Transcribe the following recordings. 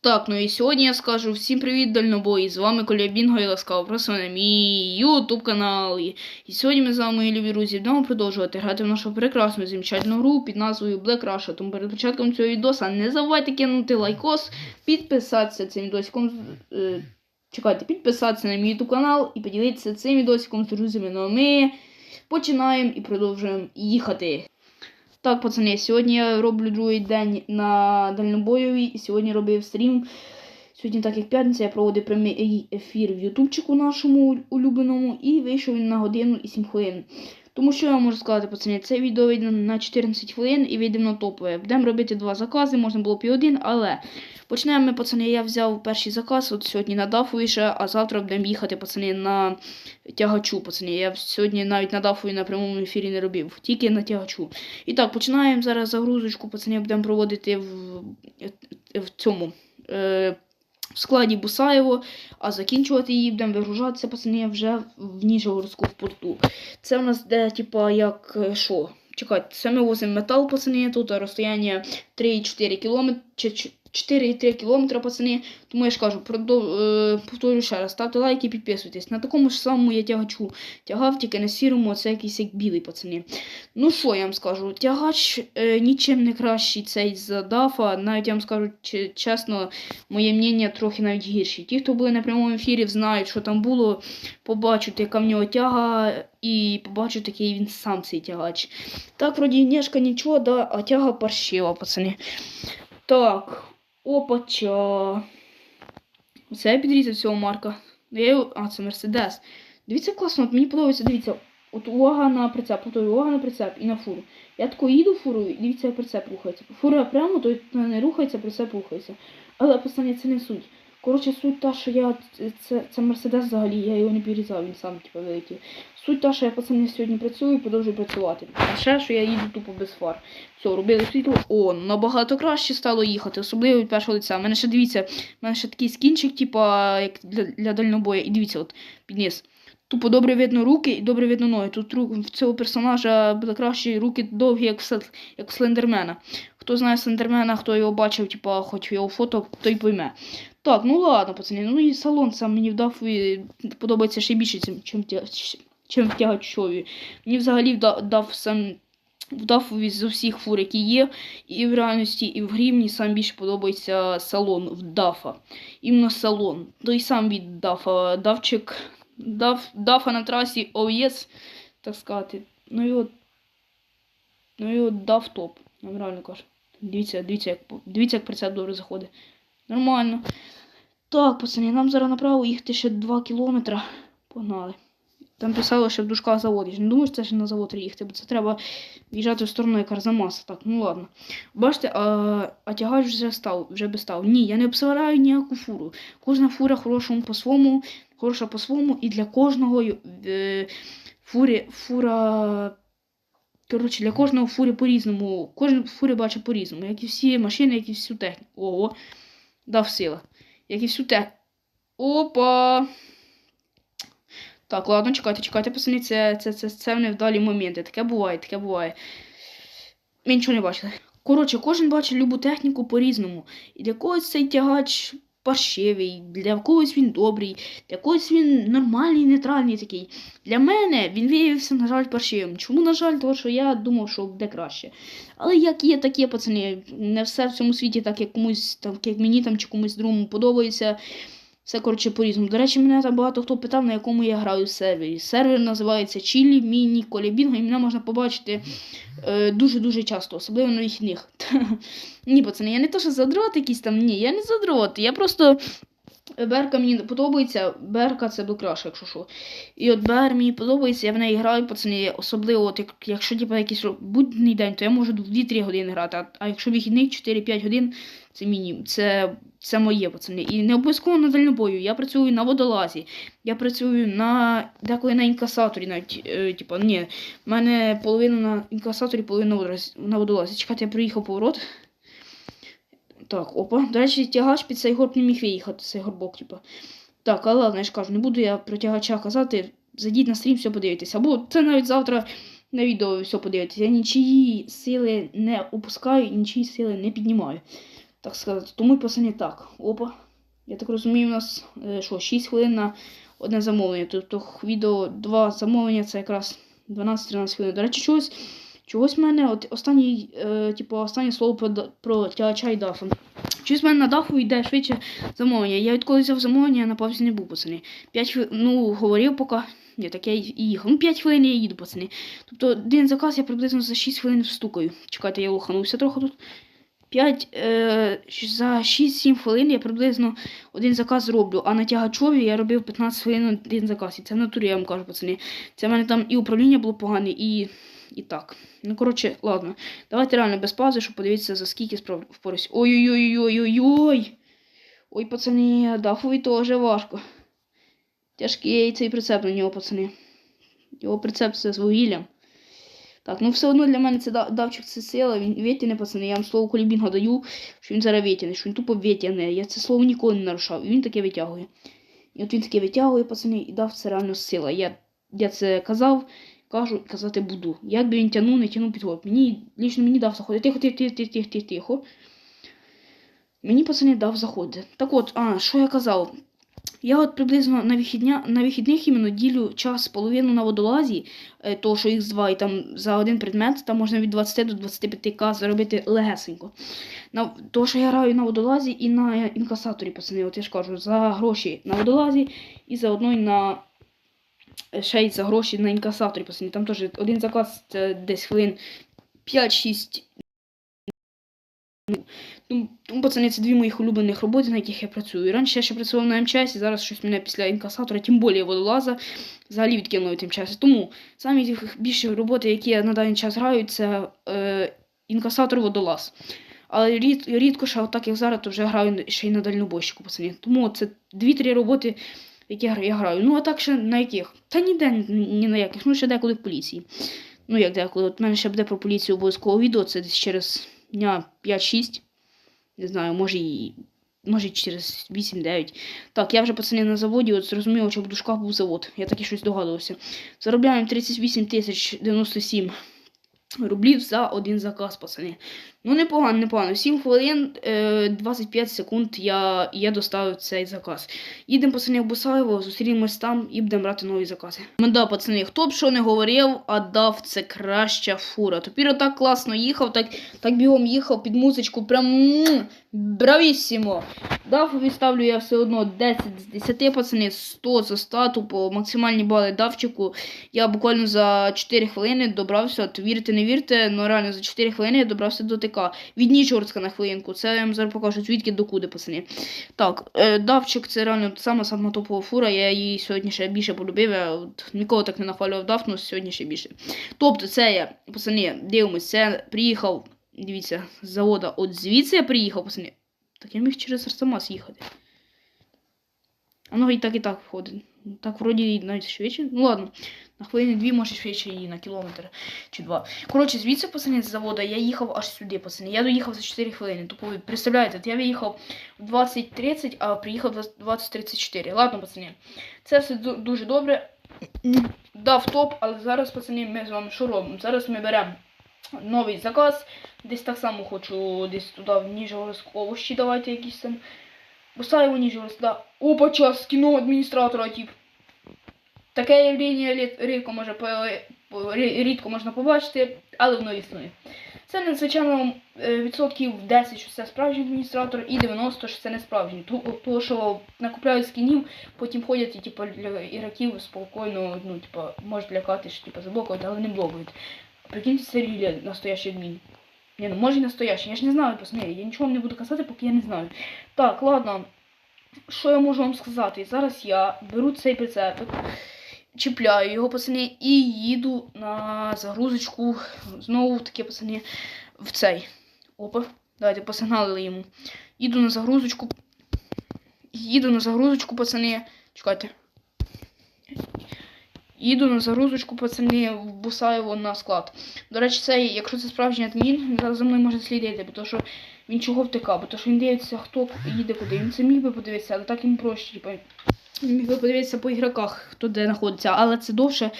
Так, ну і сьогодні я скажу всім привіт, дальнобої. З вами Коля Бінго і ласкаво просимо на мій YouTube канал. І сьогодні ми з вами, мої любі друзі, будемо продовжувати грати в нашу прекрасну замечательну гру під назвою Black Russia. Тому перед початком цього відоса не забувайте кинути лайкос, підписатися цим відосиком. Е, чекайте, підписатися на мій YouTube канал і поділитися цим відосиком з друзями. Ну а ми починаємо і продовжуємо їхати. Так, пацани, сьогодні я роблю другий день на дальнобойовій і сьогодні робив стрім. Сьогодні, так як п'ятниця, я проводив прямий ефір в ютубчику нашому улюбленому і вийшов він на годину і 7 хвилин. Тому що я можу сказати, пацани, це відео вийде на 14 хвилин і вийде на топове. Будемо робити два закази, можна було пів один, але почнемо пацани, я взяв перший заказ, от сьогодні на дафу ще, а завтра будемо їхати, пацани, на тягачу, пацани. Я сьогодні навіть на дафу і на прямому ефірі не робив, тільки на тягачу. І так, починаємо зараз загрузочку, пацани, будемо проводити в, в цьому. В складі Бусаєво, а закінчувати її будемо вигружатися, пацани, вже в Ніжгородську в порту. Це в нас де, типа, як е, що? Чекайте, це ми возимо метал, пацани, тут розстояння 3-4 км, 4,3 км, пацани. Тому я ж кажу, продов... е, повторюю ще раз, ставте лайки і підписуйтесь. На такому ж самому я тягачу. Тягав тільки на сірому, це якийсь як білий, пацани. Ну що я вам скажу? Тягач е, нічим не кращий цей за дафа. Навіть я вам скажу чесно, моє мнення трохи навіть гірші. Ті, хто були на прямому ефірі, знають, що там було. Побачать, яка в нього тяга, і побачать, який він сам цей тягач. Так, вроді нєшка нічого, да, а тяга паршива, пацани. Так. Опача. Це я підрізав цього марка. Я. А, це Мерседес. Дивіться, класно, от мені подобається, дивіться. От увага на прицеп, от увага на прицеп і на фуру. Я тако їду фурою, і дивіться, прицеп рухається. Фура прямо, то не рухається, прицеп рухається. Але пацани, це не суть. Коротше, суть та, що я. Це це Мерседес взагалі, я його не підрізав, він сам типу, великий. Суть та, що я пацани сьогодні працюю і продовжую працювати. А ще що я їду тупо без фар. Все, робили світло. О, набагато краще стало їхати, особливо від першого лиця. У мене ще дивіться, у мене ще такий скінчик, типу, як для для дальнобоя. І дивіться, от підніс. Тупо добре видно руки і добре видно ноги. Тут в цього персонажа буде краще руки довгі, як як Слендермена. Хто знає Слендермена, хто його бачив, типу, хоч його фото, той пойме. Так, ну ладно, пацани. Ну і салон сам мені вдав і подобається ще більше, чим, чим втягачові. Мені взагалі вдав сам. Вдав з усіх фур, які є, і в реальності, і в грі мені сам більше подобається салон в дафа. Іменно салон. Той сам від дафа. Давчик. Дав, дафа на трасі ОЄС, так сказати. Ну і от. Ну і от дав топ. Я реально кажу. Дивіться, дивіться, як дивіться, як прицеп добре заходить. Нормально. Так, пацани, нам зараз направо їхати ще 2 кілометри. Погнали. Там писало, що в дужках завод. Я не думаю, що це ще на завод їхати, бо це треба в'їжджати в сторону як Арзамаса. Так, ну ладно. Бачите, а, а тягач вже став, вже би став. Ні, я не обсираю ніяку фуру. Кожна фура хороша по-своєму, хороша по-своєму, і для кожного е, фурі, фура. Коротше, для кожного фурі по-різному. Кожен фурі бачить по-різному. Як і всі машини, як і всю техніку. Ого дав сила. Як і всю те. Опа! Так, ладно, чекайте, чекайте, пацани, це це, це, це невдалі моменти. Таке буває, таке буває. Ми нічого не бачили. Коротше, кожен бачить любу техніку по-різному. І для когось цей тягач паршивий, для когось він добрий, для когось він нормальний, нейтральний такий. Для мене він виявився, на жаль, паршивим. Чому, на жаль, тому що я думав, що буде краще. Але як є, так є, пацани, не все в цьому світі, так як комусь, так як мені там чи комусь другому подобається. Все, коротше, по-різному. До речі, мене там багато хто питав, на якому я граю в сервері. Сервер називається Чілі, Міні, Колібінго, і мене можна побачити е, дуже-дуже часто, особливо на вихідних. Ні, пацани, я не то, що задрот якийсь там, ні, я не задрот. Я просто. Берка мені подобається, Берка це Блокраш, якщо що. І от Бер мені подобається, я в неї граю, пацани, особливо, от як, якщо типу, якийсь будній день, то я можу 2-3 години грати. А, а якщо вихідний 4-5 годин, це мінімум. Це це моє пацани. І не обов'язково на дальнобою. Я працюю на водолазі. Я працюю на деколи на інкасаторі. навіть, е, типу, ні, в мене половина на інкасаторі, половина на водолазі. Чекайте, я приїхав поворот. Так, опа. До речі, тягач під цей горб не міг виїхати, цей горбок, типу. Так, але ладно, я ж кажу, не буду я про тягача казати. Зайдіть на стрім, все подивитися. Або це навіть завтра на відео все подивитися. Я нічиї сили не опускаю, нічиї сили не піднімаю. так сказати. Тому й пацані так. Опа. Я так розумію, у нас е, що, 6 хвилин на одне замовлення. Тобто відео два замовлення це якраз 12-13 хвилин. До речі, чогось, чогось в мене от останній, е, типу, останнє слово про, про тягача і дафа. Чогось в мене на даху йде швидше замовлення. Я відколи взяв замовлення, я на паузі не був, пацани. 5 хвилин, ну, говорив поки. Ні, так я і їхав. Ну, 5 хвилин я їду, пацани. Тобто один заказ я приблизно за 6 хвилин встукаю. Чекайте, я лоханувся трохи тут. 5, е, за 6-7 хвилин я приблизно один заказ зроблю, а на тягачові я робив 15 хвилин один заказ. І це в натурі, я вам кажу, пацани. Це в мене там і управління було погане, і, і так. Ну, коротше, ладно. Давайте реально без паузи, щоб подивитися, за скільки справ впораюсь. Ой-ой-ой-ой-ой-ой. Ой, пацани, дахові теж важко. Тяжкий цей прицеп на нього, пацани. Його прицеп це з вугіллям. Так, ну все одно для мене це давчик це сила, він витягне, пацани. Я вам слово колібінга даю, що він зараз витягне, що він тупо витягне. Я це слово ніколи не нарушав, і він таке витягує. І от він таке витягує, пацани, і дав це реально сила. Я, я це казав, кажу і казати буду. Як би він тягнув, не тягнув підход. Мені лічно мені дав заходити. Тихо, тихо, тихо, тихо, тихо, тихо. Мені пацани дав заходити. Так от, а, що я казав? Я от приблизно на вихідня, на вихідних іменно ділю час половину на водолазі, е, того, що Х2, і там за один предмет там можна від 20 до 25к заробити легесенько. На, того, що я граю на водолазі і на інкасаторі, пацани, от я ж кажу, за гроші на водолазі і заодно й на е, ще й за гроші на інкасаторі, пацани. Там теж один заказ це десь хвилин 5-6 тому, тому, пацани, це дві моїх улюблених роботи, на яких я працюю. Раніше я ще працював на МЧС, і зараз щось мене після інкасатора, тим більше водолаза, взагалі відкинули тим часом. Тому самі більші роботи, які я на даний час граю, це е, інкасатор водолаз. Але рід, рідко ще, отак як зараз, то вже граю ще й на дальнобойщику, пацани. Тому це дві-три роботи, які я граю. Ну, а так ще на яких? Та ніде ні на яких. Ну, ще деколи в поліції. Ну, як деколи. От в мене ще буде про поліцію обов'язково відео, це десь через дня 5-6. Не знаю, може і. Може, через 8-9. Так, я вже пацани на заводі, от зрозуміло, що в дужках був завод. Я таки щось догадувався. Заробляємо 38 тисяч 97 рублів за один заказ, пацани. Ну, непогано, непогано. 7 хвилин е, 25 секунд я, я доставив цей заказ. Їдемо, пацани, в Бусаєво, зустрінемось там і будемо брати нові закази. Ну да, пацани, хто б що не говорив, а дав це краща фура. Тепер так класно їхав, так, так бігом їхав під музичку, прям м, бравіссімо. Дафові ставлю я все одно 10 з 10, пацани, 100 за стату по максимальні бали давчику. Я буквально за 4 хвилини добрався, от вірте, не вірте, ну реально за 4 хвилини я добрався до ТК. Від Нічорська на хвилинку. Це я вам зараз покажу, звідки до куди, пацани. Так, е, давчик це реально сама сама топова фура, я її сьогодні ще більше полюбив. Я от, ніколи так не нахвалював даф, але сьогодні ще більше. Тобто, це я, пацани, дивимось, це приїхав, дивіться, з завода. От звідси я приїхав, пацани. Так я міг через Арсамас їхати. Ну і так і так входить. Так вроді навіть швидше. Ну ладно, на хвилини дві, може швидше і на кілометр чи два. Коротше, звідси, пацани, з заводу я їхав аж сюди, пацани. Я доїхав за 4 хвилини. Тобто, представляєте, я виїхав в 20.30, а приїхав в 20.34. Ладно, пацани. Це все дуже добре. Дав топ, але зараз, пацани, ми з вами що робимо? Зараз ми беремо новий заказ. Десь так само хочу десь туди в Ніжгородськ овощі давайте якісь там. Бусаєво Ніжгородськ, да. Опа, час кіно адміністратора, тип. Таке явлення рід- рідко може рідко можна побачити, але воно існує. Це надзвичайно е, відсотків 10, що це справжній адміністратор, і 90, що це не справжній. Тому що накупляють скінів, потім ходять і типу, для ігроків спокійно, ну, типу, можуть лякати, що типу, заблокують, але не блокують. Прикиньте, це Лілія, настоящий адмін. Ні, ну може і настоящий. Я ж не знаю, пацани, я нічого вам не буду казати, поки я не знаю. Так, ладно. Що я можу вам сказати? Зараз я беру цей прицепик, чіпляю його, пацани, і їду на загрузочку. Знову таки, пацани, в цей. Опа. Давайте посигналили йому. Їду на загрузочку. Їду на загрузочку, пацани. Чекайте. Їду на загрузочку, пацани, в Бусаєво на склад. До речі, цей, якщо це справжній адмін, зараз за мною може слідити, бо що він чого втекав, бо то, що він дивиться, хто їде куди. Він це міг би подивитися, але так йому проще. Типу, він міг би подивитися по ігроках, хто де знаходиться, але це довше.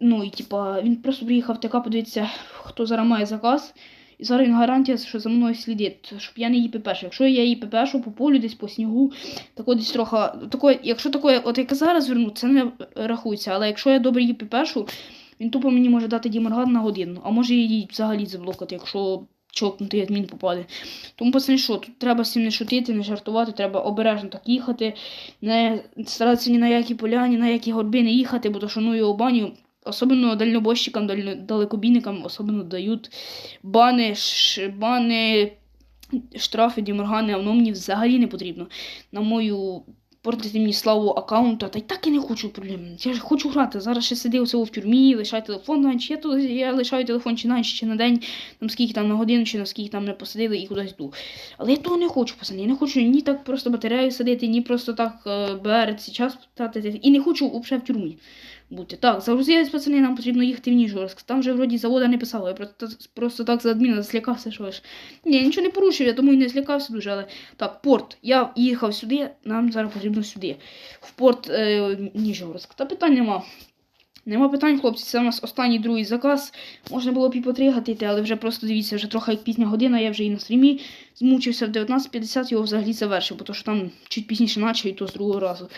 Ну і типа він просто приїхав ТК, подивитися, хто зараз має заказ. І зараз він гарантія, що за мною слідить, щоб я не її пепешу. Якщо я її пепешу по полю, десь по снігу, тако десь трохи. Тако, якщо таке, от як зараз верну, це не рахується. Але якщо я добре її пепешу, він тупо мені може дати діморган на годину, а може її взагалі заблокати, якщо чокнутий адмін попаде. Тому пацани, що тут треба з цим не шутити, не жартувати, треба обережно так їхати, не старатися ні на які поля, ні на які горби не їхати, бо то що ну Особливо дальнобойщикам, далекобійникам особливо дають бани, бани, штрафи, діморгани, а воно мені взагалі не потрібно. На мою портити мені славу аккаунта, та й так я не хочу проблем. Я ж хочу грати. Зараз ще сидив в тюрмі, лишаю телефон на ніч. Я, тут, я лишаю телефон чи на ніч, чи на день, там скільки там на годину, чи на скільки там не посадили і кудись йду. Але я того не хочу, пацани. Я не хочу ні так просто батарею садити, ні просто так е, БР час тратити. І не хочу взагалі в тюрмі бути. Так, загрузились, пацани, нам потрібно їхати в Ніжгородськ. Там вже вроді завода не писали. Я просто, просто так за адміна злякався, що ж. Ні, нічого не порушив, я тому і не злякався дуже, але так, порт. Я їхав сюди, нам зараз потрібно сюди. В порт е, Ніжгородськ. Та питань нема. Нема питань, хлопці. Це у нас останній другий заказ. Можна було б і по гатити, але вже просто дивіться, вже трохи як пізня година, я вже і на стрімі змучився в 19.50, його взагалі завершив, бо то що там чуть пізніше наче і то з другого разу.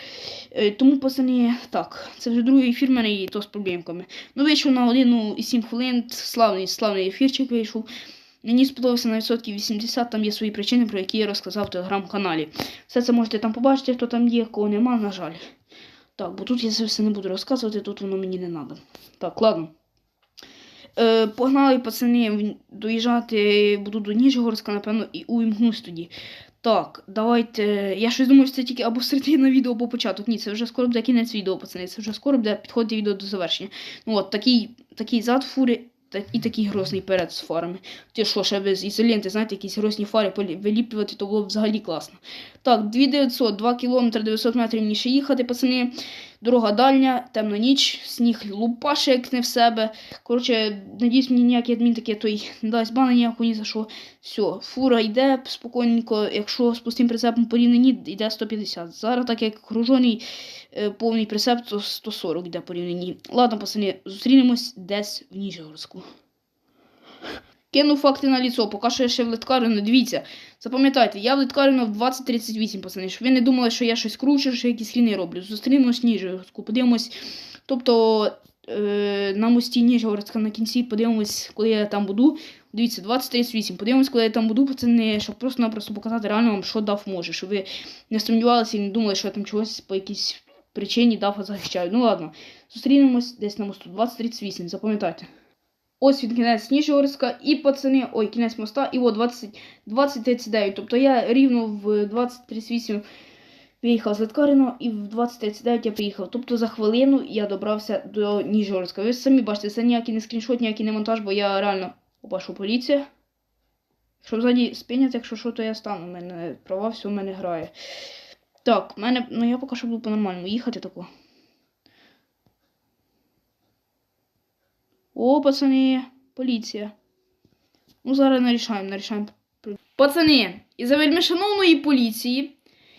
Е, тому, пацани, так, це вже другий ефір мене і то з проблемками. Ну, вийшов на годину і 7 хвилин, славний, славний ефірчик вийшов. Мені сподобався на відсотків 80, там є свої причини, про які я розказав в телеграм-каналі. Все це можете там побачити, хто там є, кого нема, на жаль. Так, бо тут я це все не буду розказувати, тут воно мені не треба. Так, ладно. Е, погнали пацани доїжджати, буду до Ніжгородська, напевно, і уімкнусь тоді. Так, давайте. Я щось думаю, що це тільки або середина відео, або початок. Ні, це вже скоро буде кінець відео, пацани. Це вже скоро буде підходити відео до завершення. Ну от, такий, такий зад фури і такий грозний перед з фарами. Ті, що ще без ізоленти, знаєте, якісь грозні фари виліплювати, то було б взагалі класно. Так, 2900, 2 км 900 метрів мені їхати, пацани. Дорога дальня, темна ніч, сніг лупаше, як не в себе. Коротше, надіюсь, мені ніякий адмін таке той не дасть бана ніяку ні за що. Все, фура йде спокійненько, якщо з пустим прицепом порівняні, йде 150. Зараз, так як окружений е, повний прицеп, то 140 йде порівняні. Ладно, пацани, зустрінемось десь в Ніжгородську. Кину факти на ліцо, поки що я ще в литкарину. Дивіться, запам'ятайте, я в литкарину в 2038, пацани, щоб ви не думали, що я щось кручу, що якісь хріни роблю. Зустрінемось Ніжгородську, подивимось. Тобто е, на мості Ніжгородська на кінці подивимось, коли я там буду. Дивіться, 2038. Подивимось, коли я там буду, пацани, щоб просто-напросто показати реально вам, що дав може, щоб ви не сумнівалися і не думали, що я там чогось по якійсь причині дав захищаю. Ну ладно, зустрінемось десь на мосту 2038, запам'ятайте. Ось він кінець Ніжгородська і пацани, ой, кінець моста, і 20, 2039. Тобто я рівно в 2038 виїхав з Литкарина і в 2039 я приїхав. Тобто за хвилину я добрався до Ніжгородська. Ви самі бачите, це ніякий не скріншот, ніякий не монтаж, бо я реально побачу поліція. Щоб ззаді спинять, якщо що, то я стану. У мене права, все в мене грає. Так, мене, ну я поки що буду по-нормальному їхати тако. О, пацани, поліція. Ну, зараз нарішаємо, нарішаємо. Пацани, із-за вельми шановної поліції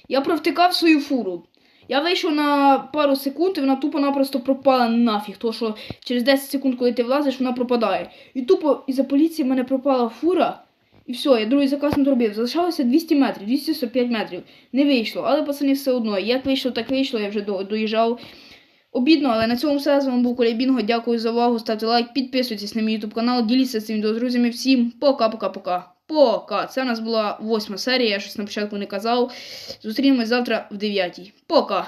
я провтикав свою фуру. Я вийшов на пару секунд, і вона тупо-напросто пропала нафіг. Тому що через 10 секунд, коли ти влазиш, вона пропадає. І тупо із-за поліції в мене пропала фура. І все, я другий заказ не зробив. Залишалося 200 метрів, 245 метрів. Не вийшло. Але пацани все одно. Як вийшло, так вийшло, я вже до- доїжджав. Обідно, але на цьому все. З вами був Коля Бінго. Дякую за увагу. Ставте лайк, підписуйтесь на мій ютуб канал, діліться цим з друзями. Всім пока-пока-пока. Пока. Це у нас була восьма серія, я щось на початку не казав. Зустрінемось завтра в 9. Пока.